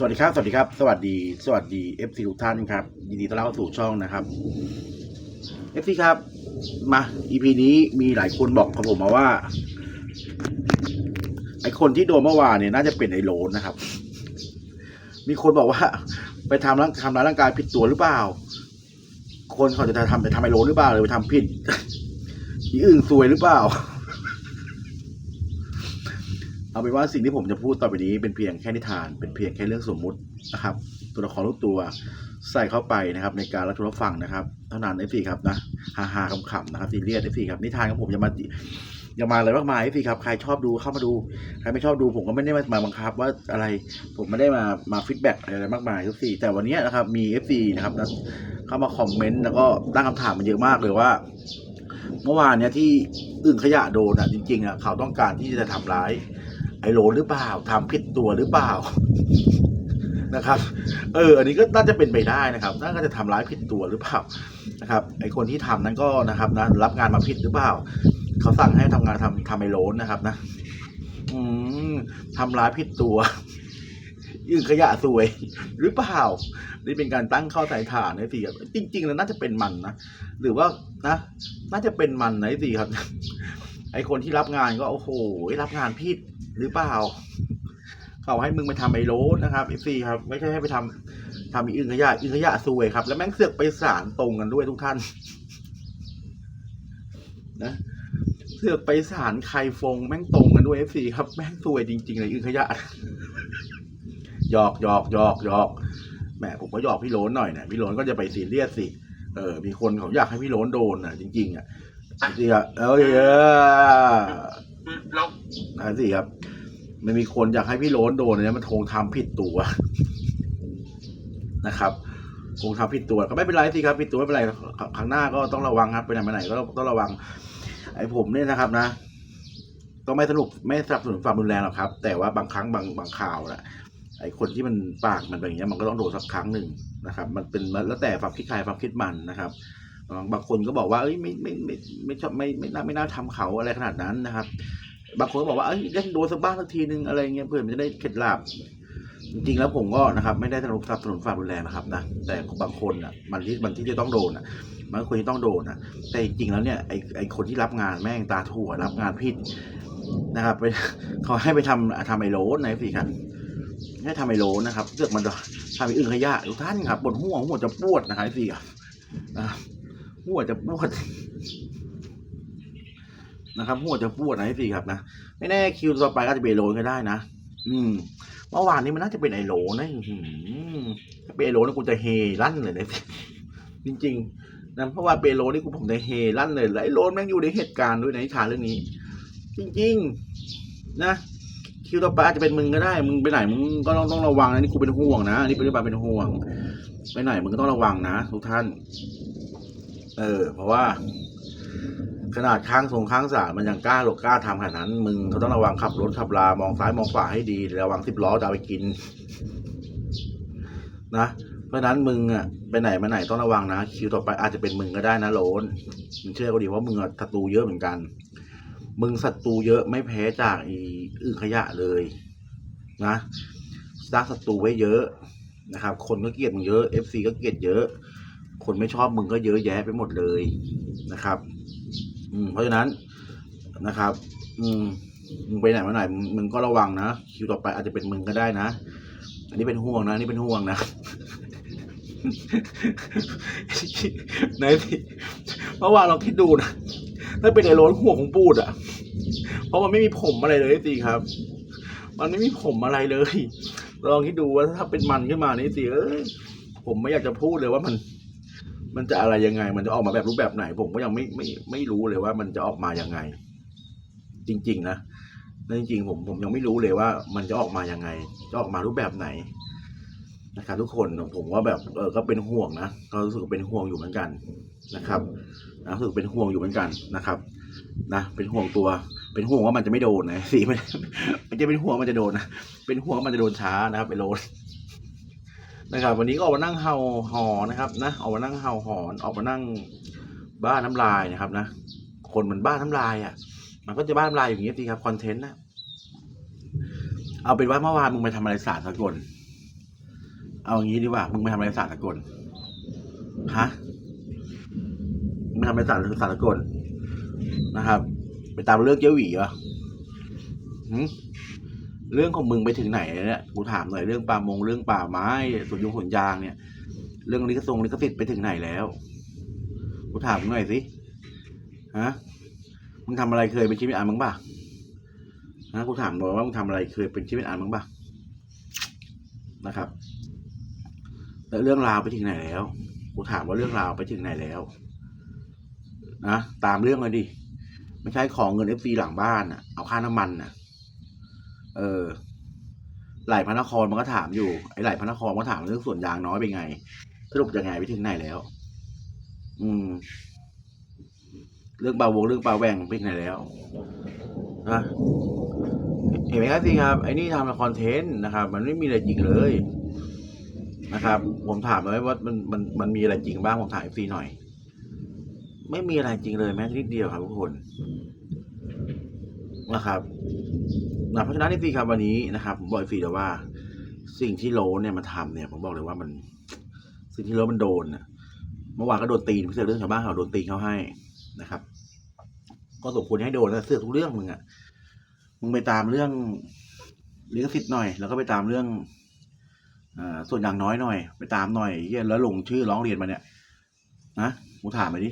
สวัสดีครับ สวัสดีครับ สวัสดี สวัสดี FC ทุกท่านครับ ยินดีต้อนรับเข้าสู่ช่องนะครับ FC ครับ มา EP นี้มีหลายคนบอกกับผมมาว่า ไอคนที่โดนเมื่อวานเนี่ยน่าจะเป็นไอโลนนะครับ มีคนบอกว่า ไปทำร่างทำร้ายร่างกายผิดตัวหรือเปล่า คนเขาจะทำไปทำไอโลนหรือเปล่าหรือไปทำผิดอีอื่นซวยหรือเปล่า เอาเป็นว่าสิ่งที่ผมจะพูดต่อไปนี้เป็นเพียงแค่นิทาน เป็นเพียงแค่เรื่องสมมุตินะครับ ตัวละครทุกตัวใส่เข้าไปนะครับ ในการรับชมรับฟังนะครับเท่านั้นเอฟซีครับนะฮาฮาขำๆนะครับซีเรียสเอฟซีครับนิทานของผมจะมาอย่ามาอะไรมากมายเอฟีครับ ใครชอบดูเข้ามาดู ใครไม่ชอบดูผมก็ไม่ได้มาบังคับ ว่าอะไร ผมไม่ได้มา มาฟีดแบ็กอะไรมากมายทุกซีแต่วันนี้นะครับ มีเอฟซีนะครับนะเข้ามาคอมเมนต์แล้วก็ตั้งคำถามมันเยอะมากเลยว่า เมื่อวานเนี้ยที่อึ่งขยะโดนอะจริงๆอะเขาต้องการที่จะทำร้าย ไอโลนหรือเปล่าทำผิดตัวหรือเปล่านะครับ เออ อันนี้ก็น่าจะเป็นไปได้นะครับ น่าจะทำร้ายผิดตัวหรือเปล่านะครับ ไอคนที่ทำนั้นก็นะครับนะรับงานมาผิดหรือเปล่า เขาสั่งให้ทำงานทำทำไอโลนนะครับนะ อืมทำร้ายผิดตัวยื่นขยะสวยหรือเปล่า นี่เป็นการตั้งข้อสันนิษฐานนะสิครับจริง ๆ แล้วน่าจะเป็นมันนะหรือว่านะ น่าจะเป็นมันนะสิครับ ไอคนที่รับงานก็โอ้โหรับงานผิด หรือเปล่าเขาให้มึงไปทำไอโรสนะครับเอฟซีครับ ไม่ใช่ให้ไปทำทำอีอึงขยะอึงขยะซวยครับ แล้วแม่งเสือกไปสารตรงกันด้วยทุกท่าน นะเสือกไปสารใครฟง แม่งตรงกันด้วยเอฟซีครับ แม่งซวยจริงๆเลยอึงขยะหยอกหยอกหยอกหยอกแหมผมก็หยอกพี่โรนหน่อยนะพี่โรนก็จะไปซีเรียสสิเออมีคนเขาอยากให้พี่โรนโดนอะจริงๆอะจริงๆอะเอ้ยเออ แล้วนั่นสิครับ มันมีคนอยากให้พี่โรนโดนเนี่ยมันคงทำผิดตัวนะครับคงทำผิดตัวก็ไม่เป็นไรสิครับผิดตัวไม่เป็นไรครั้งหน้าก็ต้องระวังครับไปไหนมาไหนก็ต้องระวัง ไอ้ผมเนี่ยนะครับนะ ก็ไม่สนุกไม่สนับสนุนความรุนแรงหรอกครับ แต่ว่าบางครั้งบางบางข่าวนะไอ้คนที่มันปากมันเป็นอย่างเงี้ยมันก็ต้องโดนสักครั้งหนึ่งนะครับ มันเป็นแล้วแต่ความคิดใครความคิดมันนะครับ บางคนก็บอกว่าเอ้ยไม่ไม่ไม่ไม่ชอบไม่ไม่น่าไม่น่าทำเขาอะไรขนาดนั้นนะครับ บางคนก็บอกว่าเอ้ยเล่นโดนสักบ้างสักทีนึงอะไรเงี้ยเพื่อมันจะได้เข็ดหลาบจริงๆแล้วผมก็นะครับ ไม่ได้สนับสนุนความรุนแรงนะครับนะแต่บางคนอะมันที่มันที่จะต้องโดนอะ มันควรจะต้องโดนอะ แต่จริงๆแล้วเนี่ยไอไอคนที่รับงานแม่งตาถั่วรับงานผิดนะครับไปเขาให้ไปทำทำไอโรสในสิครับให้ทำไอโรสนะครับเลือกมันทำไออื่นขยะทุกท่านครับบนหัวหัวจะปวดนะครับสิครันะครับ หัวจะปวดนะครับหัวจะปวดนะสิครับนะไม่แน่คิวต่อไปก็จะเป็นโรสก็ได้นะอืมเมื่อวานนี้มันน่าจะเป็นไอโลนะถ้าเป็นไอโลนี่กูจะเฮลั่นเลยนะจริงๆนะเพราะว่าเปโลนี่กูผมจะเฮลั่นเลยแล้วไอโหลแม่งอยู่ในเหตุการณ์ด้วยในนิทานเรื่องนี้ จริง ๆ นะคิวต่อไปอาจจะเป็นมึงก็ได้ มึงไปไหนมึงก็ต้องต้องระวังนะนี่กูเป็นห่วงนะนนี่เป็นเรื่องเป็นห่วง ไปไหนมึงก็ต้องระวังนะทุกท่าน เออ เพราะว่า ขนาดข้างทรงข้างสารมันยังกล้าหลกกล้าทำขนาดนั้น มึงเขาต้องระวังขับรถขับลามองซ้ายมองขวาให้ดีระวังสิบล้อจะเอาไปกิน นะเพราะนั้นมึงอะไปไหนมาไหนต้องระวังนะคิวต่อไปอาจจะเป็นมึงก็ได้นะโลนมึงเชื่อก็ดีเพราะมึงอะศัตรูเยอะเหมือนกัน มึงศัตรูเยอะไม่แพ้จากอีอึขยะเลย นะสร้างศัตรูไว้เยอะนะครับ คนก็เกลียดมึงเยอะเอฟซีก็เกลียดเยอะ คนไม่ชอบมึงก็เยอะแยะไปหมดเลยนะครับ อืมเพราะฉะนั้นนะครับ อืมมึงไปไหนมาไหนมึงก็ระวังนะคิวต่อไปอาจจะเป็นมึงก็ได้นะอันนี้เป็นห่วงนะนนี่เป็นห่วงนะไหนสิเมื่อวานเราคิดดูนะถ้าเป็นไอ้โรนห่วงของปูดอะ เพราะมันไม่มีผมอะไรเลยสิครับ มันไม่มีผมอะไรเลยลองคิดดูว่าถ้าเป็นมันขึ้นมานี่สิเอ้ยผมไม่อยากจะพูดเลยว่ามัน มันจะอะไรยังไง มันจะออกมาแบบรูปแบบไหน ผมก็ยังไม่ไม่ไม่รู้เลยว่ามันจะออกมายังไง จริง ๆ นะนั่นจริงๆผมผมยังไม่รู้เลยว่า มันจะออกมายังไง จะออกมารูปแบบไหนนะครับทุกคนผมว่าแบบเออก็เป็นห่วงนะก็รู้สึกเป็นห่วงอยู่เหมือนกันนะครับนะรู้สึกเป็นห่วงอยู่เหมือนกันนะครับนะเป็นห่วงตัว เป็นห่วงว่ามันจะไม่โดนนะสิไม่ไม่ใช่เป็นห่วงมันจะโดนนะเป็นห่วงมันจะโดนช้านะครับไปโดน นะครับ วันนี้ก็ออกมานั่งเห่าหอนนะครับนะออกมานั่งเห่าหอนออกมานั่งบ้าน้ำลายนะครับนะคนมันบ้าน้ำลายอะ มันก็จะบ้าน้ำลายอย่างนี้สิครับคอนเทนต์นะเอาเป็นว่าเมื่อวานมึงไปทำอะไรสารสากลเอาอย่างนี้ดีกว่า มึงไปทำอะไรสารสากลฮะมึงไปทำอะไรสารสารสากลนะครับ ไปตามเรื่องเจ้าหวีเหรอ เรื่องของมึงไปถึงไหนแล้วเนี่ยกูถามหน่อยเรื่องป่ามงเรื่องป่าไม้สวนยงสวนยางเนี่ย เรื่องลิขสงลิขสิทธิ์ไปถึงไหนแล้วกูถามมึงหน่อยสิฮะมึงทำอะไรเคยเป็นชีวิตอ่านมึงป่ะฮะกูถามหน่อยว่ามึงทำอะไรเคยเป็นชีวิตอ่านมึงป่ะนะครับแล้วเรื่องราวไปถึงไหนแล้วกูถามว่าเรื่องราวไปถึงไหนแล้วนะตามเรื่องเลยดิไม่ใช่ของเงินเอฟซีหลังบ้านอะเอาค่าน้ำมันอะ เออไหลพระนครมันก็ถามอยู่ ไอ้ไหลพระนครมันก็ถามเรื่องส่วนยางน้อยเป็นไง สรุปยังไงไปถึงไหนแล้ว อืม เรื่องเบาวงเรื่องปลาแหวงไปถึงไหนแล้วนะเห็นไหมครับสิครับ ไอ้นี่ทำละครเทนต์นะครับ มันไม่มีอะไรจริงเลยนะครับ ผมถามเลยว่ามันมันมันมีอะไรจริงบ้างผมถามเอฟซีหน่อย ไม่มีอะไรจริงเลยแม้แต่นิดเดียวครับทุกคนนะครับ นะเพราะฉะนั้นเอฟซีครับวันนี้นะครับผมบอกฟีเลยว่า สิ่งที่โลเนี่ยมันทำเนี่ยผมบอกเลยว่ามัน สิ่งที่โลมันโดนน่ะเมื่อวานก็โดนตีนพิเศษเรื่องชาวบ้านเขาโดนตีเขาให้นะครับ ก็สมควรให้โดนแล้วเสื้อทุกเรื่องมึงอะมึงไปตามเรื่องลิขสิทธิ์หน่อย แล้วก็ไปตามเรื่องอ่าส่วนอย่างน้อยหน่อย ไปตามหน่อยเยแล้วลงชื่อร้องเรียนมาเนี่ยนะกูถามไปดิ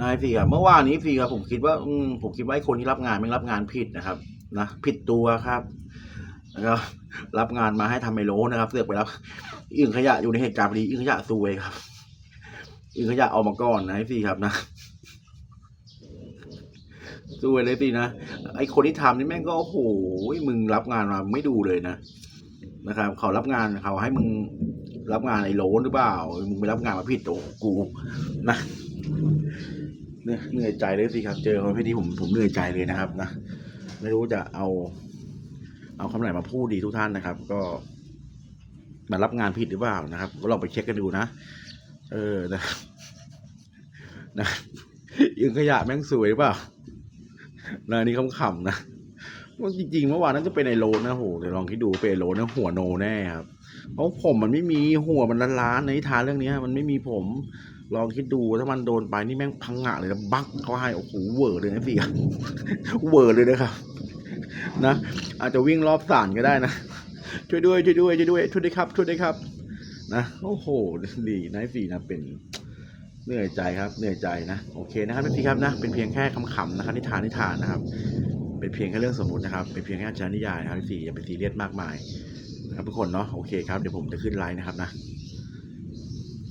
นายฟีครับเมื่อวานนี้ฟีครับผมคิดว่าอืมผมคิดว่าไอ้คนที่รับงานไม่รับงานผิดนะครับนะผิดตัวครับแล้วก็รับงานมาให้ทำไมโลนะครับเสือกไปรับอึ่งขยะอยู่ในเหตุการณ์พอดีอึ่งขยะซวยครับอึ่งขยะเอามาก่อนนะไอ้ฟีครับนะซวยเลยสินะไอ้คนที่ทำนี่แม่งก็โอ้โหมึงรับงานมาไม่ดูเลยนะนะครับเขารับงานเขาให้มึงรับงานไอ้โลนหรือเปล่ามึงไปรับงานมาผิดโอ้กูนะ เหนื่อยใจเลยสิครับ เจอคนพี่ที่ผมผมเหนื่อยใจเลยนะครับนะไม่รู้จะเอา เอาคำไหนมาพูดดีทุกท่านนะครับ ก็มารับงานผิดหรือเปล่านะครับ ก็ลองไปเช็คกันดูนะ เออนะนะยิงขยะแม่งสวยหรือเปล่านะนี่ขำๆนะว่าจริงๆเมื่อวานนั้นจะเป็นไอโรนนะโหเดี๋ยวลองคิดดูเป็นไอโรนนะหัวโนแน่ครับเพราะผมมันไม่มีหัวมันล้านๆในทานเรื่องนี้มันไม่มีผม ลองคิดดูถ้ามันโดนไปนี่แม่งพังงะเลยนะบักเขาให้โอ้โหเวอร์เลยนะพี่เวอร์เลยนะครับนะอาจจะวิ่งรอบศาลก็ได้นะช่วยด้วยช่วยด้วยช่วยด้วยช่วยด้วยครับช่วยด้วยครับ นะโอ้โหดีนายฝีนะเป็นเหนื่อยใจครับเหนื่อยใจนะโอเคนะครับพี่ครับนะ เป็นเพียงแค่คำๆนะครับนิทานนิทานนะครับ เป็นเพียงแค่เรื่องสมมตินะครับ เป็นเพียงแค่อาจารย์นิยายนะครับพี่อย่าไปซีเรียสมากมายนะครับทุกคนเนาะโอเคครับเดี๋ยวผมจะขึ้นไลน์นะครับนะ